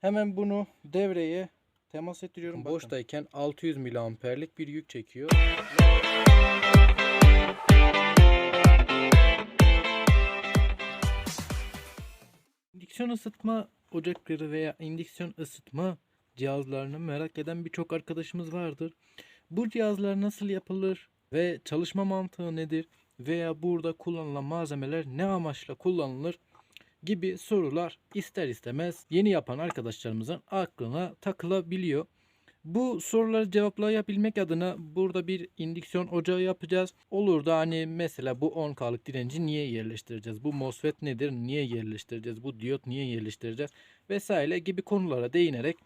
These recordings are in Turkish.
Hemen bunu devreye temas ettiriyorum. Bakın. Boştayken 600 miliamperlik bir yük çekiyor. İndüksiyon ısıtma ocakları veya indüksiyon ısıtma cihazlarını merak eden birçok arkadaşımız vardır. Bu cihazlar nasıl yapılır ve çalışma mantığı nedir veya burada kullanılan malzemeler ne amaçla kullanılır gibi sorular ister istemez yeni yapan arkadaşlarımızın aklına takılabiliyor. Bu soruları cevaplayabilmek adına burada bir indüksiyon ocağı yapacağız. Olur da hani mesela bu 10K'lık direnci niye yerleştireceğiz? Bu MOSFET nedir? Niye yerleştireceğiz? Bu diyot niye yerleştireceğiz? Vesaire gibi konulara değinerek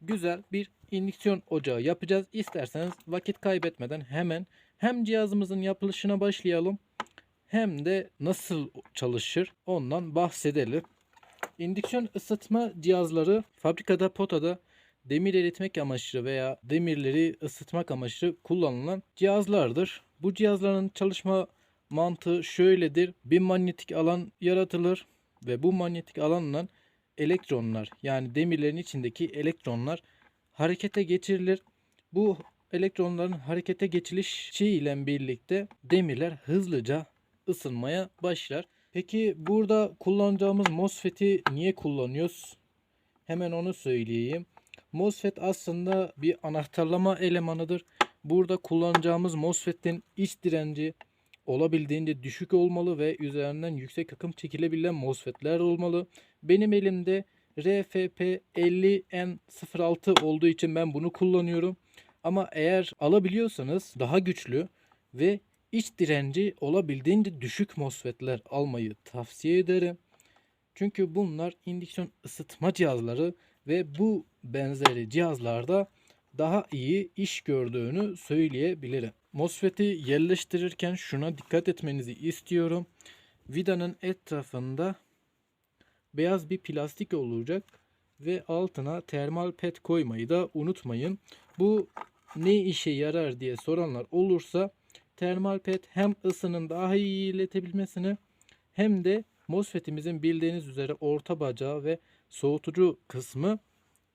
güzel bir indüksiyon ocağı yapacağız. İsterseniz vakit kaybetmeden hemen hem cihazımızın yapılışına başlayalım hem de nasıl çalışır ondan bahsedelim. İndüksiyon ısıtma cihazları fabrikada potada demir eritmek amaçlı veya demirleri ısıtmak amaçlı kullanılan cihazlardır. Bu cihazların çalışma mantığı şöyledir. Bir manyetik alan yaratılır ve bu manyetik alanla elektronlar yani demirlerin içindeki elektronlar harekete geçirilir. Bu elektronların harekete geçilişi ile birlikte demirler hızlıca ısınmaya başlar. Peki burada kullanacağımız MOSFET'i niye kullanıyoruz? Hemen onu söyleyeyim. MOSFET aslında bir anahtarlama elemanıdır. Burada kullanacağımız MOSFET'in iç direnci olabildiğince düşük olmalı ve üzerinden yüksek akım çekilebilen MOSFET'ler olmalı. Benim elimde RFP50N06 olduğu için ben bunu kullanıyorum. Ama eğer alabiliyorsanız daha güçlü ve iç direnci olabildiğince düşük MOSFET'ler almayı tavsiye ederim. Çünkü bunlar indüksiyon ısıtma cihazları ve bu benzeri cihazlarda daha iyi iş gördüğünü söyleyebilirim. MOSFET'i yerleştirirken şuna dikkat etmenizi istiyorum. Vidanın etrafında beyaz bir plastik olacak ve altına termal pet koymayı da unutmayın. Bu ne işe yarar diye soranlar olursa termal pet hem ısının daha iyi iletebilmesini hem de MOSFET'imizin bildiğiniz üzere orta bacağı ve soğutucu kısmı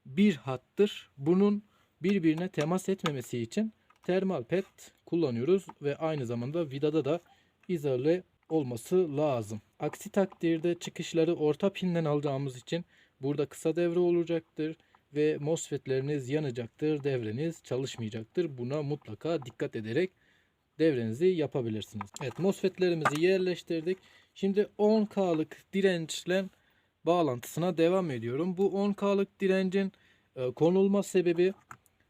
bir hattır. Bunun birbirine temas etmemesi için termal pet kullanıyoruz ve aynı zamanda vidada da izole olması lazım. Aksi takdirde çıkışları orta pinden alacağımız için burada kısa devre olacaktır ve MOSFET'leriniz yanacaktır, devreniz çalışmayacaktır. Buna mutlaka dikkat ederek devrenizi yapabilirsiniz. Evet MOSFET'lerimizi yerleştirdik. Şimdi 10K'lık dirençle bağlantısına devam ediyorum. Bu 10K'lık direncin e, konulma sebebi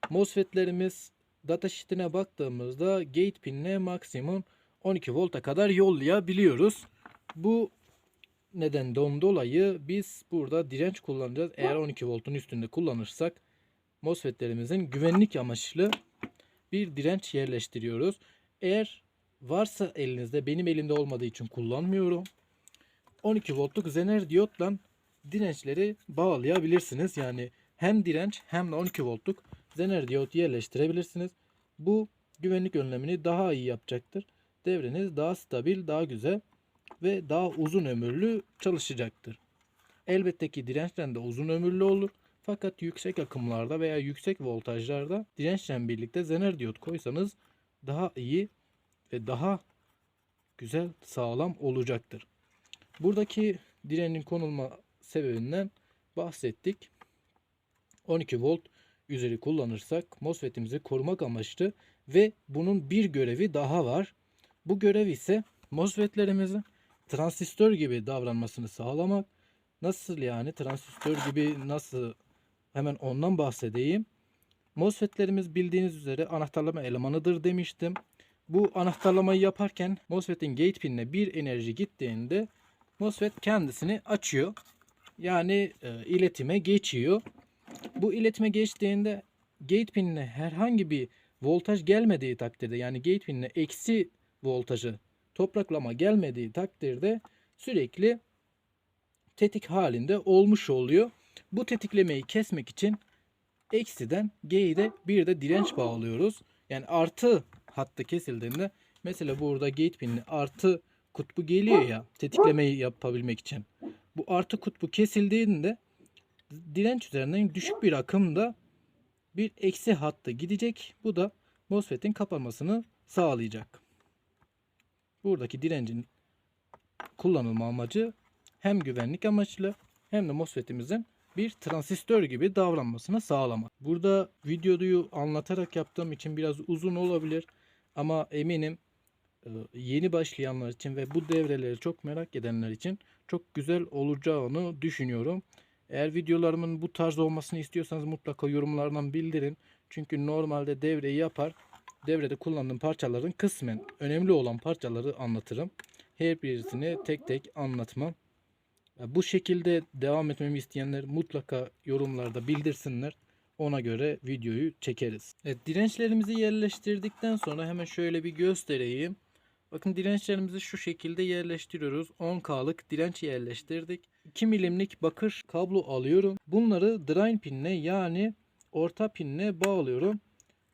MOSFET'lerimiz datasheet'ine baktığımızda gate pinine maksimum 12 volta kadar yollayabiliyoruz. Bu nedenden dolayı biz burada direnç kullanacağız. Eğer 12 voltun üstünde kullanırsak MOSFET'lerimizin güvenlik amaçlı bir direnç yerleştiriyoruz. Eğer varsa elinizde benim elimde olmadığı için kullanmıyorum. 12 voltluk zener diyotla dirençleri bağlayabilirsiniz. Yani hem direnç hem de 12 voltluk zener diyot yerleştirebilirsiniz. Bu güvenlik önlemini daha iyi yapacaktır. Devreniz daha stabil, daha güzel ve daha uzun ömürlü çalışacaktır. Elbette ki dirençten de uzun ömürlü olur. Fakat yüksek akımlarda veya yüksek voltajlarda dirençle birlikte zener diyot koysanız daha iyi ve daha güzel sağlam olacaktır. Buradaki direnin konulma sebebinden bahsettik. 12 volt üzeri kullanırsak MOSFET'imizi korumak amaçlı ve bunun bir görevi daha var. Bu görev ise MOSFET'lerimizin transistör gibi davranmasını sağlamak. Nasıl yani transistör gibi nasıl hemen ondan bahsedeyim. MOSFET'lerimiz bildiğiniz üzere anahtarlama elemanıdır demiştim. Bu anahtarlamayı yaparken MOSFET'in gate pinine bir enerji gittiğinde MOSFET kendisini açıyor. Yani e, iletime geçiyor. Bu iletime geçtiğinde gate pinine herhangi bir voltaj gelmediği takdirde yani gate pinine eksi voltajı topraklama gelmediği takdirde sürekli tetik halinde olmuş oluyor. Bu tetiklemeyi kesmek için eksiden G'de bir de direnç bağlıyoruz. Yani artı hattı kesildiğinde mesela burada gate pinli artı kutbu geliyor ya tetiklemeyi yapabilmek için. Bu artı kutbu kesildiğinde direnç üzerinden düşük bir akımda bir eksi hattı gidecek. Bu da MOSFET'in kapanmasını sağlayacak. Buradaki direncin kullanılma amacı hem güvenlik amaçlı hem de MOSFET'imizin bir transistör gibi davranmasını sağlamak. Burada videoyu anlatarak yaptığım için biraz uzun olabilir ama eminim e, yeni başlayanlar için ve bu devreleri çok merak edenler için çok güzel olacağını düşünüyorum. Eğer videolarımın bu tarz olmasını istiyorsanız mutlaka yorumlardan bildirin. Çünkü normalde devreyi yapar. Devrede kullandığım parçaların kısmen önemli olan parçaları anlatırım. Her birisini tek tek anlatmam. Bu şekilde devam etmemi isteyenler mutlaka yorumlarda bildirsinler. Ona göre videoyu çekeriz. Evet, dirençlerimizi yerleştirdikten sonra hemen şöyle bir göstereyim. Bakın dirençlerimizi şu şekilde yerleştiriyoruz. 10K'lık direnç yerleştirdik. 2 milimlik bakır kablo alıyorum. Bunları drain pinle yani orta pinle bağlıyorum.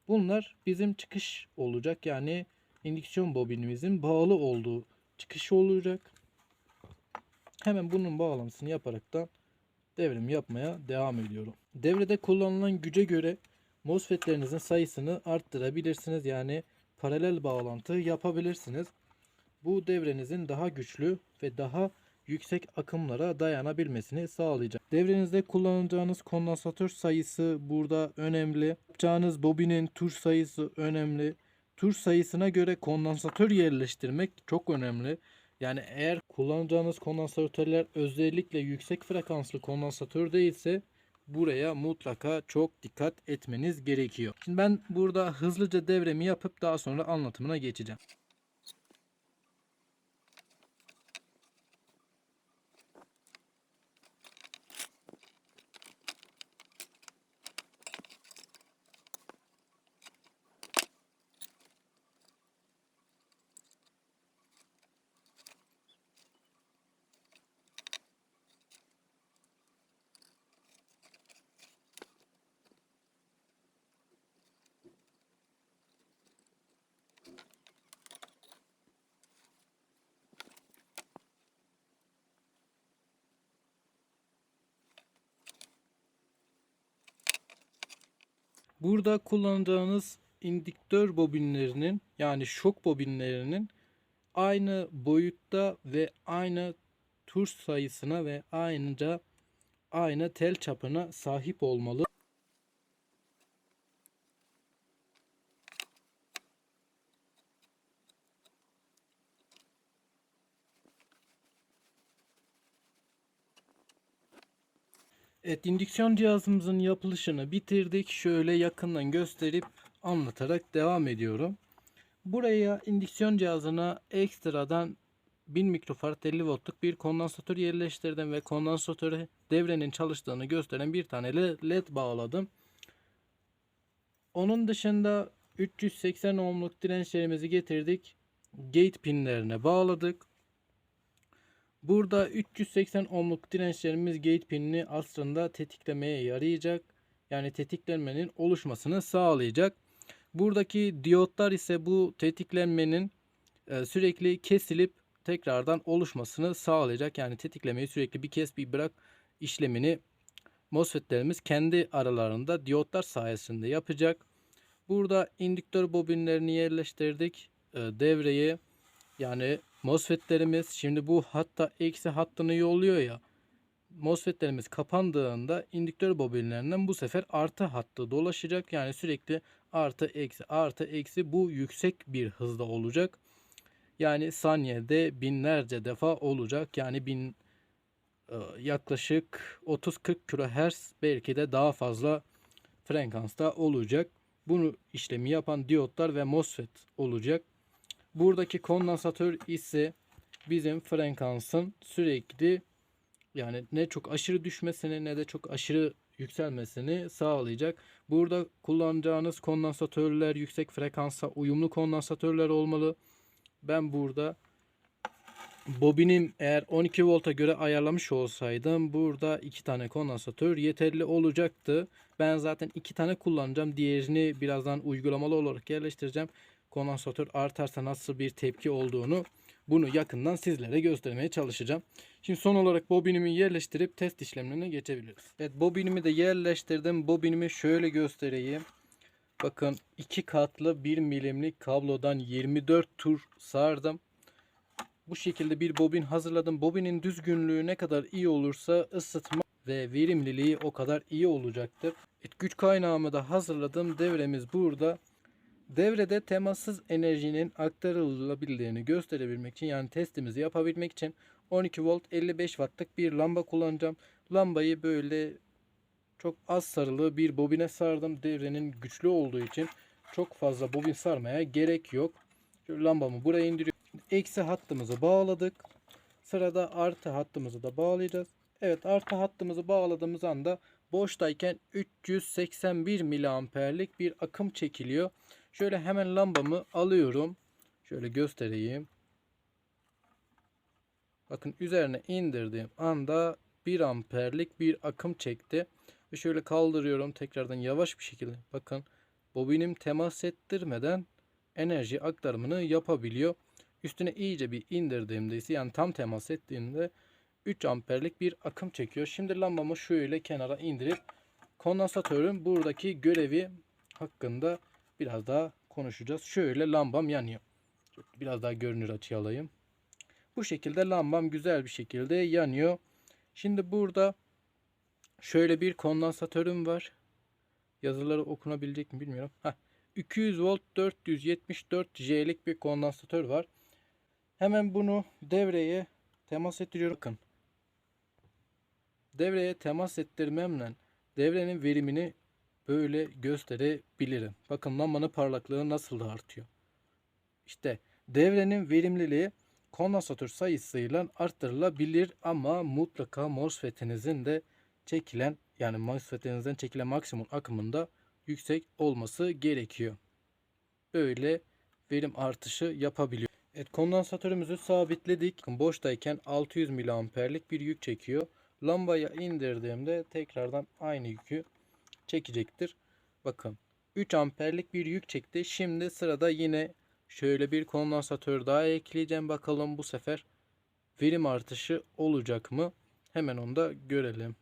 Bunlar bizim çıkış olacak. Yani indüksiyon bobinimizin bağlı olduğu çıkış olacak. Hemen bunun bağlantısını yaparak da devrim yapmaya devam ediyorum. Devrede kullanılan güce göre MOSFET'lerinizin sayısını arttırabilirsiniz. Yani paralel bağlantı yapabilirsiniz. Bu devrenizin daha güçlü ve daha yüksek akımlara dayanabilmesini sağlayacak. Devrenizde kullanacağınız kondansatör sayısı burada önemli. Yapacağınız bobinin tur sayısı önemli. Tur sayısına göre kondansatör yerleştirmek çok önemli. Yani eğer kullanacağınız kondansatörler özellikle yüksek frekanslı kondansatör değilse buraya mutlaka çok dikkat etmeniz gerekiyor. Şimdi ben burada hızlıca devremi yapıp daha sonra anlatımına geçeceğim. Burada kullanacağınız indüktör bobinlerinin yani şok bobinlerinin aynı boyutta ve aynı tur sayısına ve aynıca aynı tel çapına sahip olmalı. Evet, indüksiyon cihazımızın yapılışını bitirdik. Şöyle yakından gösterip anlatarak devam ediyorum. Buraya indüksiyon cihazına ekstradan 1000 mikrofarad 50 voltluk bir kondansatör yerleştirdim ve kondansatöre devrenin çalıştığını gösteren bir tane led bağladım. Onun dışında 380 ohmluk dirençlerimizi getirdik. Gate pinlerine bağladık. Burada 380 ohmluk dirençlerimiz gate pinini aslında tetiklemeye yarayacak. Yani tetiklenmenin oluşmasını sağlayacak. Buradaki diyotlar ise bu tetiklenmenin e, sürekli kesilip tekrardan oluşmasını sağlayacak. Yani tetiklemeyi sürekli bir kes bir bırak işlemini MOSFET'lerimiz kendi aralarında diyotlar sayesinde yapacak. Burada indüktör bobinlerini yerleştirdik. E, devreye yani MOSFET'lerimiz şimdi bu hatta eksi hattını yolluyor ya. MOSFET'lerimiz kapandığında indüktör bobinlerinden bu sefer artı hattı dolaşacak. Yani sürekli artı eksi artı eksi bu yüksek bir hızda olacak. Yani saniyede binlerce defa olacak. Yani bin e, yaklaşık 30-40 kHz belki de daha fazla frekansta olacak. Bunu işlemi yapan diyotlar ve MOSFET olacak. Buradaki kondansatör ise bizim frekansın sürekli yani ne çok aşırı düşmesini ne de çok aşırı yükselmesini sağlayacak. Burada kullanacağınız kondansatörler yüksek frekansa uyumlu kondansatörler olmalı. Ben burada bobinim eğer 12 volta göre ayarlamış olsaydım burada iki tane kondansatör yeterli olacaktı. Ben zaten iki tane kullanacağım. Diğerini birazdan uygulamalı olarak yerleştireceğim kondansatör artarsa nasıl bir tepki olduğunu bunu yakından sizlere göstermeye çalışacağım. Şimdi son olarak bobinimi yerleştirip test işlemlerine geçebiliriz. Evet bobinimi de yerleştirdim. Bobinimi şöyle göstereyim. Bakın iki katlı 1 milimlik kablodan 24 tur sardım. Bu şekilde bir bobin hazırladım. Bobinin düzgünlüğü ne kadar iyi olursa ısıtma ve verimliliği o kadar iyi olacaktır. Evet, güç kaynağımı da hazırladım. Devremiz burada. Devrede temassız enerjinin aktarılabildiğini gösterebilmek için yani testimizi yapabilmek için 12 volt 55 wattlık bir lamba kullanacağım. Lambayı böyle çok az sarılı bir bobine sardım. Devrenin güçlü olduğu için çok fazla bobin sarmaya gerek yok. Şöyle lambamı buraya indiriyorum. Eksi hattımızı bağladık. Sırada artı hattımızı da bağlayacağız. Evet artı hattımızı bağladığımız anda boştayken 381 miliamperlik bir akım çekiliyor. Şöyle hemen lambamı alıyorum. Şöyle göstereyim. Bakın üzerine indirdiğim anda 1 amperlik bir akım çekti. Ve şöyle kaldırıyorum tekrardan yavaş bir şekilde. Bakın bobinim temas ettirmeden enerji aktarımını yapabiliyor. Üstüne iyice bir indirdiğimde ise yani tam temas ettiğimde 3 amperlik bir akım çekiyor. Şimdi lambamı şöyle kenara indirip kondansatörün buradaki görevi hakkında biraz daha konuşacağız. Şöyle lambam yanıyor. Biraz daha görünür açıya alayım. Bu şekilde lambam güzel bir şekilde yanıyor. Şimdi burada şöyle bir kondansatörüm var. Yazıları okunabilecek mi bilmiyorum. Heh. 200 volt 474 J'lik bir kondansatör var. Hemen bunu devreye temas ettiriyorum. Bakın. Devreye temas ettirmemle devrenin verimini böyle gösterebilirim. Bakın lambanın parlaklığı nasıl da artıyor. İşte devrenin verimliliği kondansatör sayısıyla arttırılabilir ama mutlaka MOSFET'inizin de çekilen yani MOSFET'inizden çekilen maksimum akımında yüksek olması gerekiyor. Böyle verim artışı yapabiliyor. Evet kondansatörümüzü sabitledik. Boştayken 600 miliamperlik bir yük çekiyor. Lambaya indirdiğimde tekrardan aynı yükü çekecektir. Bakın 3 amperlik bir yük çekti. Şimdi sırada yine şöyle bir kondansatör daha ekleyeceğim. Bakalım bu sefer verim artışı olacak mı? Hemen onu da görelim.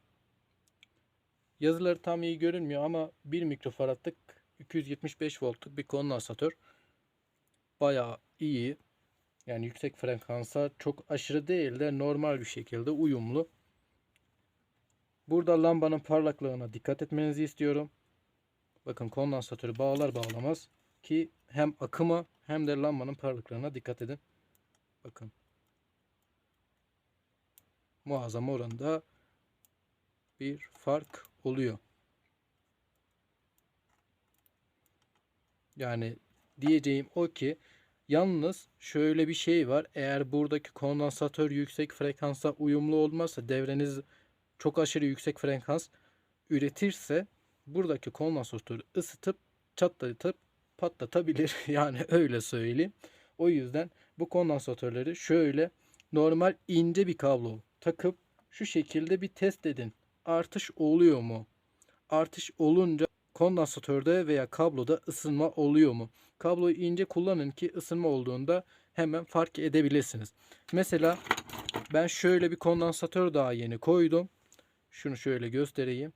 Yazıları tam iyi görünmüyor ama 1 mikrofaradlık 275 voltluk bir kondansatör. Bayağı iyi. Yani yüksek frekansa çok aşırı değil de normal bir şekilde uyumlu. Burada lambanın parlaklığına dikkat etmenizi istiyorum. Bakın kondansatörü bağlar bağlamaz ki hem akıma hem de lambanın parlaklığına dikkat edin. Bakın. Muazzam oranda bir fark oluyor. Yani diyeceğim o ki yalnız şöyle bir şey var. Eğer buradaki kondansatör yüksek frekansa uyumlu olmazsa devreniz çok aşırı yüksek frekans üretirse buradaki kondansatörü ısıtıp çatlatıp patlatabilir. Yani öyle söyleyeyim. O yüzden bu kondansatörleri şöyle normal ince bir kablo takıp şu şekilde bir test edin. Artış oluyor mu? Artış olunca kondansatörde veya kabloda ısınma oluyor mu? Kabloyu ince kullanın ki ısınma olduğunda hemen fark edebilirsiniz. Mesela ben şöyle bir kondansatör daha yeni koydum. Şunu şöyle göstereyim.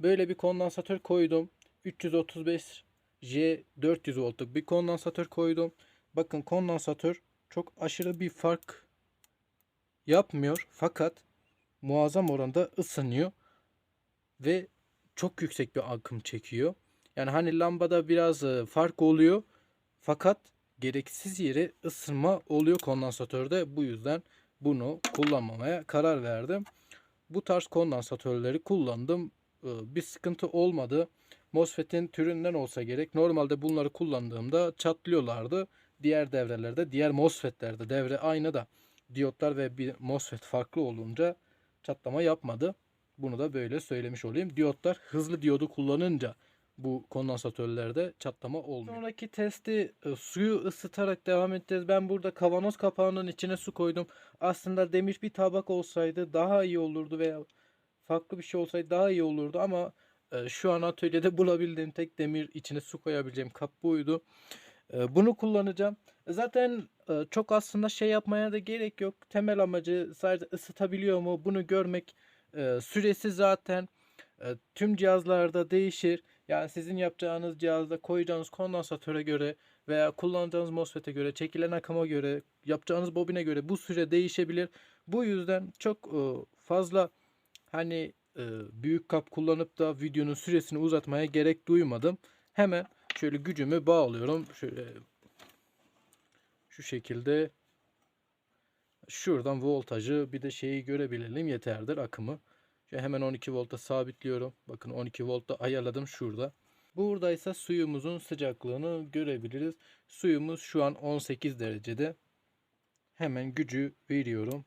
Böyle bir kondansatör koydum. 335 J 400 voltluk bir kondansatör koydum. Bakın kondansatör çok aşırı bir fark yapmıyor fakat muazzam oranda ısınıyor ve çok yüksek bir akım çekiyor. Yani hani lambada biraz e, fark oluyor fakat gereksiz yere ısınma oluyor kondansatörde. Bu yüzden bunu kullanmamaya karar verdim. Bu tarz kondansatörleri kullandım. E, bir sıkıntı olmadı. MOSFET'in türünden olsa gerek. Normalde bunları kullandığımda çatlıyorlardı. Diğer devrelerde, diğer MOSFET'lerde devre aynı da diyotlar ve bir MOSFET farklı olunca çatlama yapmadı. Bunu da böyle söylemiş olayım. Diyotlar hızlı diyodu kullanınca bu kondansatörlerde çatlama olmuyor. Sonraki testi e, suyu ısıtarak devam edeceğiz. Ben burada kavanoz kapağının içine su koydum. Aslında demir bir tabak olsaydı daha iyi olurdu veya farklı bir şey olsaydı daha iyi olurdu ama e, şu an atölyede bulabildiğim tek demir içine su koyabileceğim kap buydu. E, bunu kullanacağım. Zaten e, çok aslında şey yapmaya da gerek yok. Temel amacı sadece ısıtabiliyor mu bunu görmek. E, Süresi zaten e, tüm cihazlarda değişir. Yani sizin yapacağınız cihazda koyacağınız kondansatöre göre veya kullanacağınız MOSFET'e göre, çekilen akıma göre, yapacağınız bobine göre bu süre değişebilir. Bu yüzden çok fazla hani büyük kap kullanıp da videonun süresini uzatmaya gerek duymadım. Hemen şöyle gücümü bağlıyorum. Şöyle şu şekilde şuradan voltajı bir de şeyi görebilelim yeterdir akımı. Şöyle hemen 12 volta sabitliyorum. Bakın 12 voltta ayarladım şurada. Burada ise suyumuzun sıcaklığını görebiliriz. Suyumuz şu an 18 derecede. Hemen gücü veriyorum.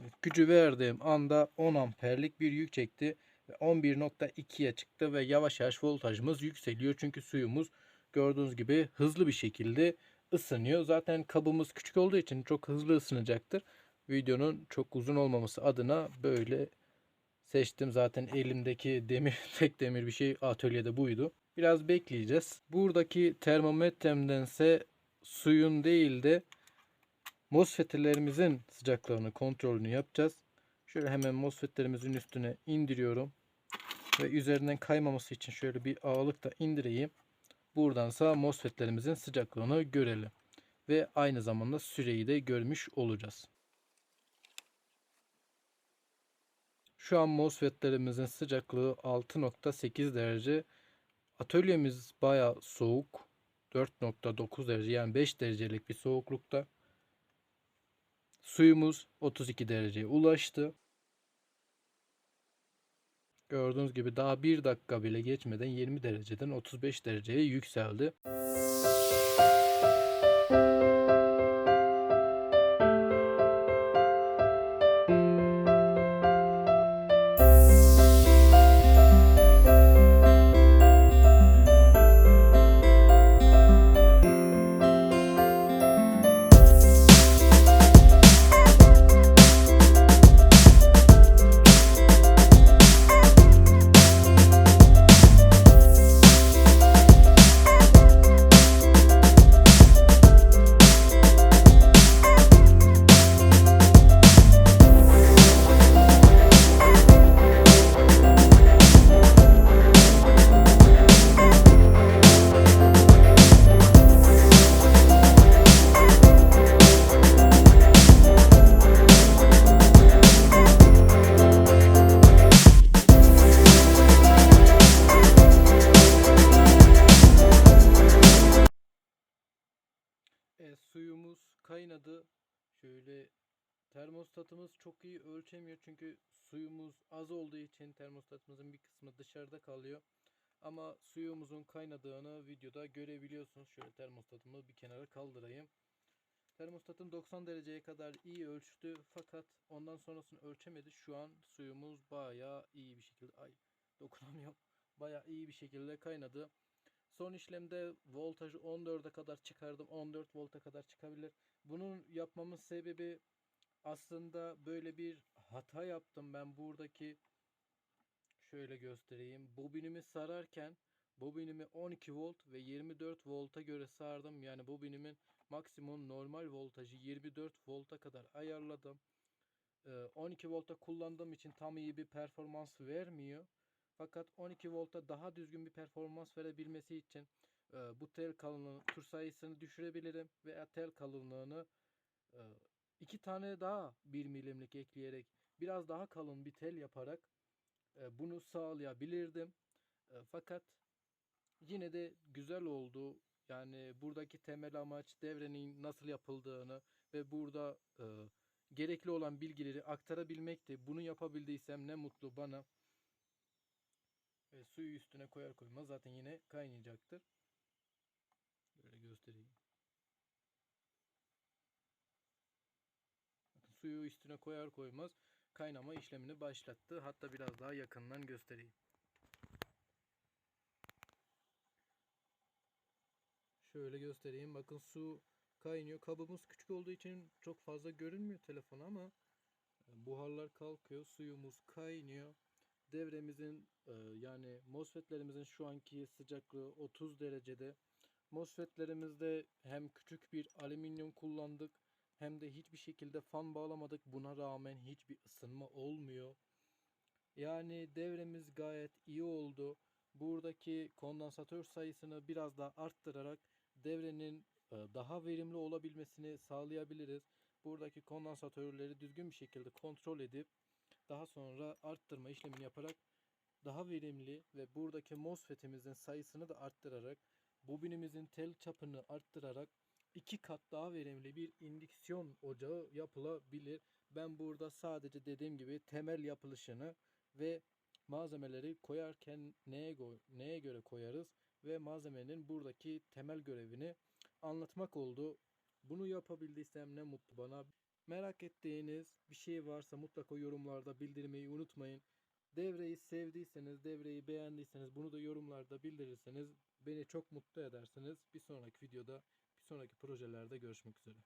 Evet, gücü verdiğim anda 10 amperlik bir yük çekti. ve 11.2'ye çıktı ve yavaş yavaş voltajımız yükseliyor. Çünkü suyumuz gördüğünüz gibi hızlı bir şekilde ısınıyor. Zaten kabımız küçük olduğu için çok hızlı ısınacaktır. Videonun çok uzun olmaması adına böyle seçtim. Zaten elimdeki demir tek demir bir şey atölyede buydu. Biraz bekleyeceğiz. Buradaki termometremdense suyun değil de MOSFET'lerimizin sıcaklığını kontrolünü yapacağız. Şöyle hemen MOSFET'lerimizin üstüne indiriyorum. Ve üzerinden kaymaması için şöyle bir ağırlık da indireyim. Buradansa MOSFET'lerimizin sıcaklığını görelim. Ve aynı zamanda süreyi de görmüş olacağız. Şu an MOSFET'lerimizin sıcaklığı 6.8 derece. Atölyemiz baya soğuk. 4.9 derece yani 5 derecelik bir soğuklukta. Suyumuz 32 dereceye ulaştı. Gördüğünüz gibi daha bir dakika bile geçmeden 20 dereceden 35 dereceye yükseldi. Termostatımız çok iyi ölçemiyor çünkü suyumuz az olduğu için termostatımızın bir kısmı dışarıda kalıyor. Ama suyumuzun kaynadığını videoda görebiliyorsunuz. Şöyle termostatımı bir kenara kaldırayım. Termostatım 90 dereceye kadar iyi ölçtü fakat ondan sonrasını ölçemedi. Şu an suyumuz bayağı iyi bir şekilde ay dokunamıyorum. Bayağı iyi bir şekilde kaynadı. Son işlemde voltajı 14'e kadar çıkardım. 14 volta kadar çıkabilir. Bunun yapmamın sebebi aslında böyle bir hata yaptım ben buradaki şöyle göstereyim. Bobinimi sararken bobinimi 12 volt ve 24 volta göre sardım. Yani bobinimin maksimum normal voltajı 24 volta kadar ayarladım. Ee, 12 volta kullandığım için tam iyi bir performans vermiyor. Fakat 12 volta daha düzgün bir performans verebilmesi için e, bu tel kalınlığı tur sayısını düşürebilirim veya tel kalınlığını e, iki tane daha 1 milimlik ekleyerek biraz daha kalın bir tel yaparak bunu sağlayabilirdim. Fakat yine de güzel oldu. Yani buradaki temel amaç devrenin nasıl yapıldığını ve burada e, gerekli olan bilgileri aktarabilmekti. Bunu yapabildiysem ne mutlu bana. Ve suyu üstüne koyar koymaz zaten yine kaynayacaktır. Böyle göstereyim. Suyu üstüne koyar koymaz kaynama işlemini başlattı. Hatta biraz daha yakından göstereyim. Şöyle göstereyim. Bakın su kaynıyor. Kabımız küçük olduğu için çok fazla görünmüyor telefon ama e, buharlar kalkıyor. Suyumuz kaynıyor. Devremizin e, yani MOSFET'lerimizin şu anki sıcaklığı 30 derecede. MOSFET'lerimizde hem küçük bir alüminyum kullandık hem de hiçbir şekilde fan bağlamadık. Buna rağmen hiçbir ısınma olmuyor. Yani devremiz gayet iyi oldu. Buradaki kondansatör sayısını biraz daha arttırarak devrenin e, daha verimli olabilmesini sağlayabiliriz. Buradaki kondansatörleri düzgün bir şekilde kontrol edip daha sonra arttırma işlemini yaparak daha verimli ve buradaki MOSFET'imizin sayısını da arttırarak bobinimizin tel çapını arttırarak iki kat daha verimli bir indüksiyon ocağı yapılabilir. Ben burada sadece dediğim gibi temel yapılışını ve malzemeleri koyarken neye, neye göre koyarız ve malzemenin buradaki temel görevini anlatmak oldu. Bunu yapabildiysem ne mutlu bana. Merak ettiğiniz bir şey varsa mutlaka yorumlarda bildirmeyi unutmayın. Devreyi sevdiyseniz, devreyi beğendiyseniz bunu da yorumlarda bildirirseniz beni çok mutlu edersiniz. Bir sonraki videoda, sonraki projelerde görüşmek üzere.